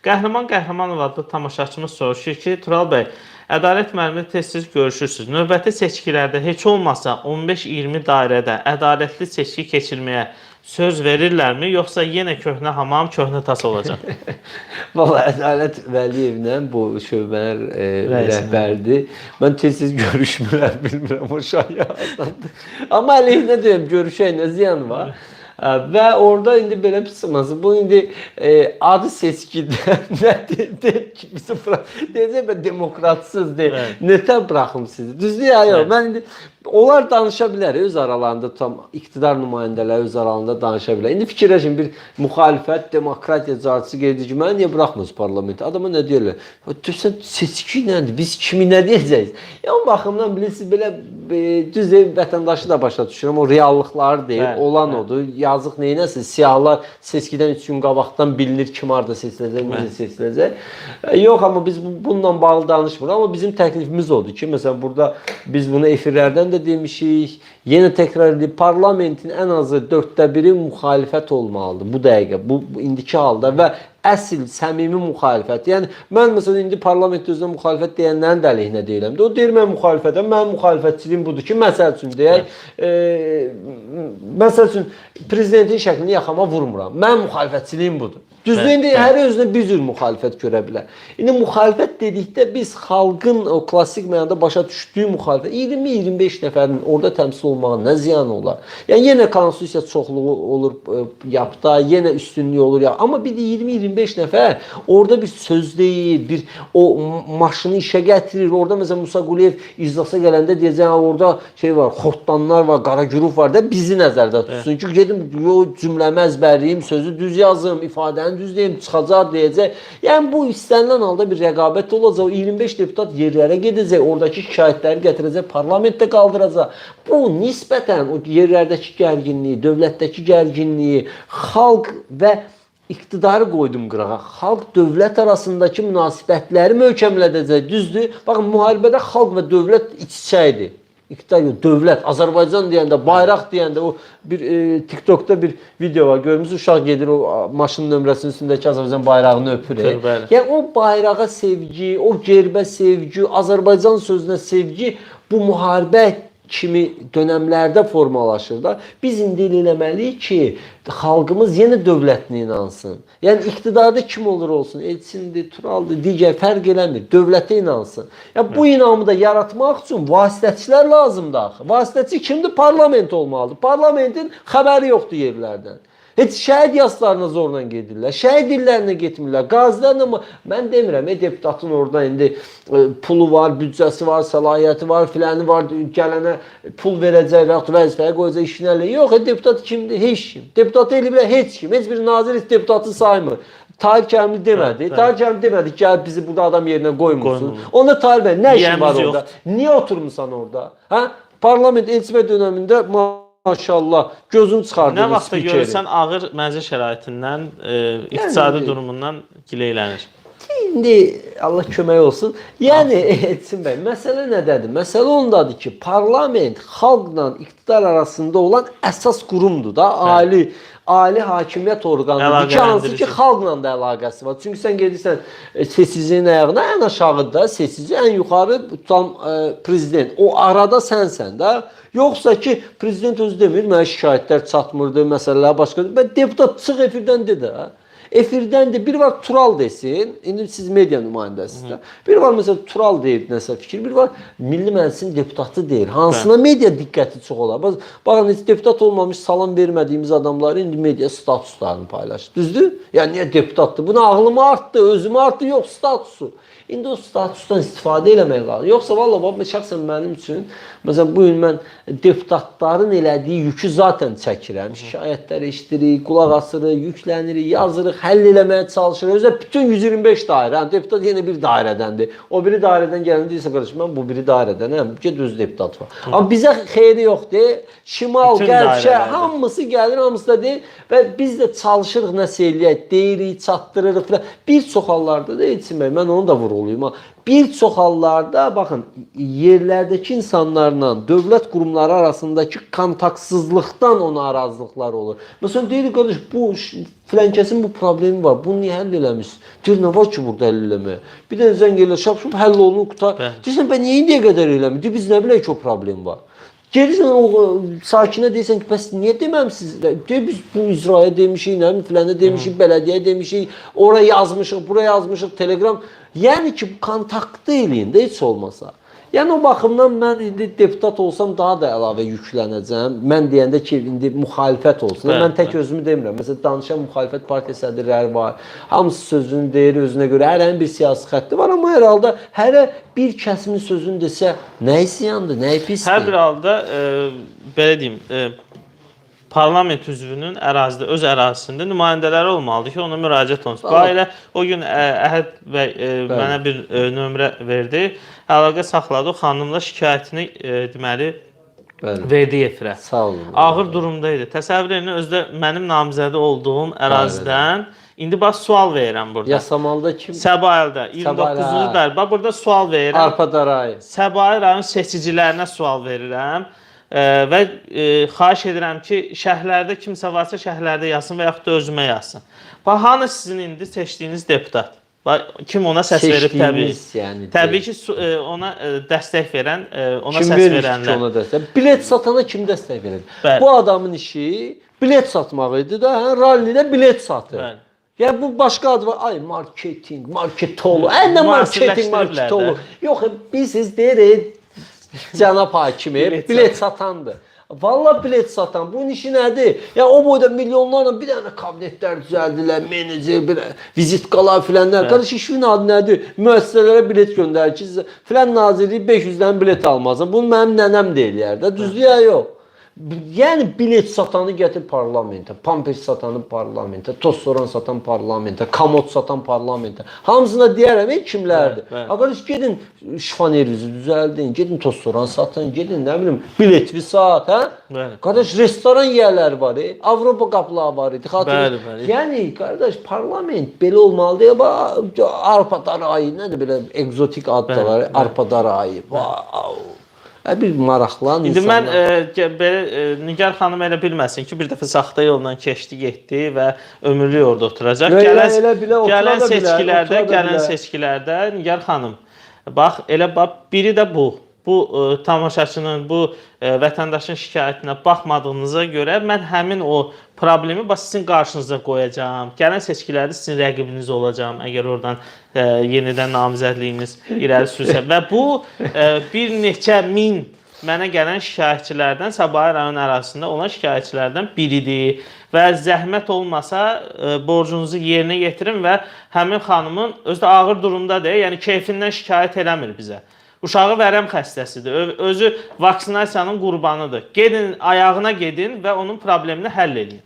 Qəhrəman Qəhrəmanov adlı tamaşaçımız soruşur ki, Tural bəy, Ədalət müəllimi tez-tez görüşürsüz. Növbəti seçkilərdə heç olmasa 15-20 dairədə ədalətli seçki keçirməyə söz verirlərmi, yoxsa yenə köhnə hamam, köhnə tas olacaq? Valla Ədalət Vəliyevlə bu şöbələr e, rəhbərdir. Mən tez-tez görüşmürəm, bilmirəm o şahiyadandır. Amma əleyhinə deyirəm, görüşək nə ziyan var. Ə, Və orada indi belə sıxması. Bu indi e, adı seçkidə nə deyir ki, bura- deyəcək mən demokratsız deyil. Evet. Nətə buraxım sizi? Düzdür ya, yox. Mən indi onlar danışa bilər öz aralarında tam iqtidar nümayəndələri öz aralarında danışa bilər. İndi fikirləşin bir müxalifət, demokratiya carçısı qeyd ki, mənə niyə buraxmırız parlamentə? Adama nə deyirlər? "Ya, Sən seçki nədir? Biz kimi nə deyəcəyik? Ya o baxımdan bilirsiniz belə e, düz ev vətəndaşı da başa düşürəm. O reallıqları Bəli, olan bəli. odur. Yazıq neynəsin? Siyahlar seçkidən 3 gün qabaqdan bilinir kim harda seçiləcək, necə seçiləcək. E, Yox, amma biz bu- bununla bağlı danışmırıq. Amma bizim təklifimiz odur ki, məsələn burada biz bunu efirlərdən də demişik. Yenə təkrar edib parlamentin ən azı 4də 1-i müxalifət olmalıdır bu dəqiqə, bu, bu indiki halda və əsl səmimi müxalifət. Yəni mən məsələn indi parlamentdə özünə müxalifət deyənlərin də əleyhinə deyirəm. də. O deyir mən müxalifətəm. Mənim müxalifətçiliyim budur ki, məsəl üçün deyək, e, məsəl üçün prezidentin şəklini yaxama vurmuram. Mənim müxalifətçiliyim budur. Düzdür, indi hər özünə bir cür müxalifət görə bilər. İndi müxalifət dedikdə biz xalqın o klassik mənada başa düşdüyü müxalifət 20-25 nəfərin orada təmsil olmağa nə ziyanı olar? Yəni yenə konstitusiya çoxluğu olur e, yapda, yenə üstünlüyü olur ya. Amma bir də 20-25 nəfər orada bir söz deyir, bir o maşını işə gətirir. Orada məsələn Musa Quliyev iclasa gələndə deyəcək, orada şey var, xortdanlar var, qaragüruf var da bizi nəzərdə tutsun ki, gedim yo cümləmi əzbərləyim, sözü düz yazım, ifadəni düz deyim, çıxacaq deyəcək. Yəni bu istənilən halda bir rəqabət olacaq. O 25 deputat yerlərə gedəcək, oradakı şikayətləri gətirəcək, parlamentdə qaldıracaq. Bu nisbətən o yerlərdəki gərginliyi, dövlətdəki gərginliyi, xalq və iqtidarı qoydum qırağa. Xalq dövlət arasındakı münasibətləri möhkəmlədəcək. Düzdür? Baxın müharibədə xalq və dövlət iç-içə idi. İqtidar yox, dövlət, Azərbaycan deyəndə, bayraq deyəndə o bir e, TikTokda bir video var. Görmüsünüz uşaq gedir o maşının nömrəsinin üstündəki Azərbaycan bayrağını öpür. e. Yəni o bayrağa sevgi, o gerbə sevgi, Azərbaycan sözünə sevgi bu müharibə kimi dönəmlərdə formalaşır da. Biz indi elə eləməliyik ki, xalqımız yenə dövlətinə inansın. Yəni iqtidarda kim olur olsun, Elçindir, Turaldır, digər fərq eləmir. Dövlətə inansın. Ya bu inamı da yaratmaq üçün vasitəçilər lazımdır axı. Vasitəçi kimdir? Parlament olmalıdır. Parlamentin xəbəri yoxdur yerlərdən. Heç şəhid yaslarına zorla gedirlər. Şəhid illərinə getmirlər. Qazilərlə amma mən demirəm, e, deputatın orada indi e, pulu var, büdcəsi var, səlahiyyəti var, filanı var, gələnə pul verəcək, yaxud vəzifəyə qoyacaq, işini elə. Yox, e, deputat kimdir? Heç kim. Deputat eləyiblər heç kim. Heç bir nazir heç deputatı saymır. Tahir Kərimli demədi. Evet. Tahir Kərim demədi ki, gəl bizi burada adam yerinə qoymursun. Qoymur. Onda Tahir bəy nə işin var orada? yoxdur. Niyə oturmusan orada? Hə? Parlament elçilik dövründə maşallah gözün çıxardın Nə vaxtda spikeri. görürsən ağır mənzil şəraitindən, e, iqtisadi Yəni- durumundan gileylənir. İndi Allah kömək olsun. Yəni Elçin bəy, məsələ nədədir? Məsələ ondadır ki, parlament xalqla iqtidar arasında olan əsas qurumdur da, ali ali hakimiyyət orqanıdır ki, hansı ki xalqla da əlaqəsi var. Çünki sən gedirsən e, seçicinin ayağına ən aşağıda seçici, ən yuxarı tutan e, prezident. O arada sənsən də. Yoxsa ki, prezident özü demir, mənə şikayətlər çatmırdı, məsələlər başqa. Və deputat çıx efirdən de də. Efirdən də bir var Tural desin. İndi siz media nümayəndəsiniz də. Bir var məsələn Tural deyir nəsə fikir, bir var Milli Məclisin deputatı deyir. Hansına media diqqəti çox olar. Bax, baxın heç deputat olmamış, salam vermədiyimiz adamları indi media statuslarını paylaşır. Düzdür? Yəni niyə deputatdır? Buna ağlımı artdı, özümü artdı, yox statusu. İndi o statusdan istifadə eləmək lazım. Yoxsa valla bax şəxsən mənim üçün məsələn bu gün mən deputatların elədiyi yükü zaten çəkirəm. Şikayətlər eşidirik, qulaq asırıq, yüklənirik, yazırıq, həll eləməyə çalışırıq. Özə bütün 125 dairə, yəni deputat yenə bir dairədəndir. O biri dairədən gələndə deyirsə qardaşım mən bu biri dairədənəm. Get öz deputat var. Amma bizə xeyri yoxdur. Şimal, qərb, şərq hamısı gəlir, hamısı da deyir və biz də çalışırıq nəsə eləyək, deyirik, çatdırırıq filan. Bir çox hallarda da Elçin bəy, mən onu da vurğulayıram. Oluyum. ha. Bir çox hallarda baxın yerlərdəki insanlarla dövlət qurumları arasındakı kontaktsızlıqdan o narazılıqlar olur. Məsələn deyirik qardaş bu filankəsin bu problemi var. Bunu niyə həll eləmirsiniz? Deyir nə var ki burada həll eləməyə? Bir də zəng elə şap şap həll olunur qutar. Deyirsən ben niyə indiyə qədər eləmir? Deyir biz nə bilək ki o problem var. Gelirsən o sakinə deyirsən ki, bəs niyə deməmisiz? Deyir biz bu icraya demişik, nə filana demişik, bələdiyyə demişik, ora yazmışıq, buraya yazmışıq, Telegram. Yəni ki, kontaktı eləyin də heç olmasa. Yəni o baxımdan mən indi deputat olsam daha da əlavə yüklənəcəm. Mən deyəndə ki, indi müxalifət olsun. Bəli, mən tək özümü demirəm. Məsələn, danışan müxalifət partiya sədrləri var. Hamısı sözünü deyir özünə görə. Hərənin bir siyasi xətti var, amma hər halda hərə bir kəsimin sözünü desə, nəyi ziyandır, nəyi pisdir? Hər bir halda e, belə deyim, e, parlament üzvünün ərazidə öz ərazisində nümayəndələri olmalıdır ki, ona müraciət olunsun. Bu ailə o gün ə, Əhəd bəy e, mənə bir e, nömrə verdi. Əlaqə saxladı. O xanımla şikayətini e, deməli Bəli. verdi yetirə. Sağ olun. Ağır durumda idi. Təsəvvür edin özdə mənim namizədə olduğum ərazidən indi bax sual verirəm burada. Yasamalda kim? Səbaildə 29-cu Səbail, dərb. Bax burada sual verirəm. Arpa Daray. Səbail rayon seçicilərinə sual verirəm. E, və e, xahiş edirəm ki, şəhərlərdə kimsə varsa şəhərlərdə yazsın və yaxud da özümə yazsın. Bax hanı sizin indi seçdiyiniz deputat? Kim ona səs verib təbii. Seçdiyiniz yəni. Təbii ki, su- e, ona e, dəstək verən, e, ona kim səs verənlər. ona dəstək? Bilet satana kim dəstək verir? Bəli. Bu adamın işi bilet satmaq idi da, hə, rallidə bilet satır. Bəli. Ya bu başqa adı var. Ay marketing, marketolo. Ə nə marketing, Müasirləşdiriblər marketolo. də. Yox, biz siz deyirik cənab hakimi Bilet satandır. Vallahi bilet satan. Bunun işi nədir? Ya o boyda milyonlarla bir dənə kabinetlər düzəldilər, menecer, bir vizitkalar filanlar. Qardaş işin adı nədir? Müəssisələrə bilet göndərir ki, filan nazirlik 500-dən bilet almazsan. Bunu mənim nənəm də eləyər də. Düzdür ya yox? Yəni bilet satanı gətir parlamentə, pampers satanı parlamentə, tostoran satan parlamentə, komod satan parlamentə. Hamısına deyərəm, ey kimlərdir? Arkadaş gedin şifanerinizi düzəldin, gedin tostoran satın, gedin nə bilim biletvi sat, hə? Qardaş restoran yerləri var, e? Avropa qapıları var idi. xatırlayın. Yəni qardaş parlament belə olmalıdır. Ya, bax, arpa darayı, nədir belə egzotik adlar arpa darayı. Vau. Hə, bir maraqlan İndi mən insanlar. e, ge- belə e, Nigar xanım elə bilməsin ki, bir dəfə saxta yolla keçdi, getdi və ömürlük orada oturacaq. Elə- Gələn elə bilə, gələn bilər, seçkilərdə, da gələn bilər. seçkilərdə Nigar xanım bax elə bax biri də bu. Bu e, tamaşaçının, bu e, vətəndaşın şikayətinə baxmadığınıza görə mən həmin o problemi bax sizin qarşınıza qoyacağam. Gələn seçkilərdə sizin rəqibiniz olacağam əgər oradan e, yenidən namizədliyiniz irəli sürsə və bu e, bir neçə min mənə gələn şikayətçilərdən Sabah rayon ərazisində olan şikayətçilərdən biridir və zəhmət olmasa e, borcunuzu yerinə yetirin və həmin xanımın özü də ağır durumdadır, yəni keyfindən şikayət eləmir bizə. Uşağı vərəm xəstəsidir. Özü vaksinasiyanın qurbanıdır. Gedin ayağına gedin və onun problemini həll edin.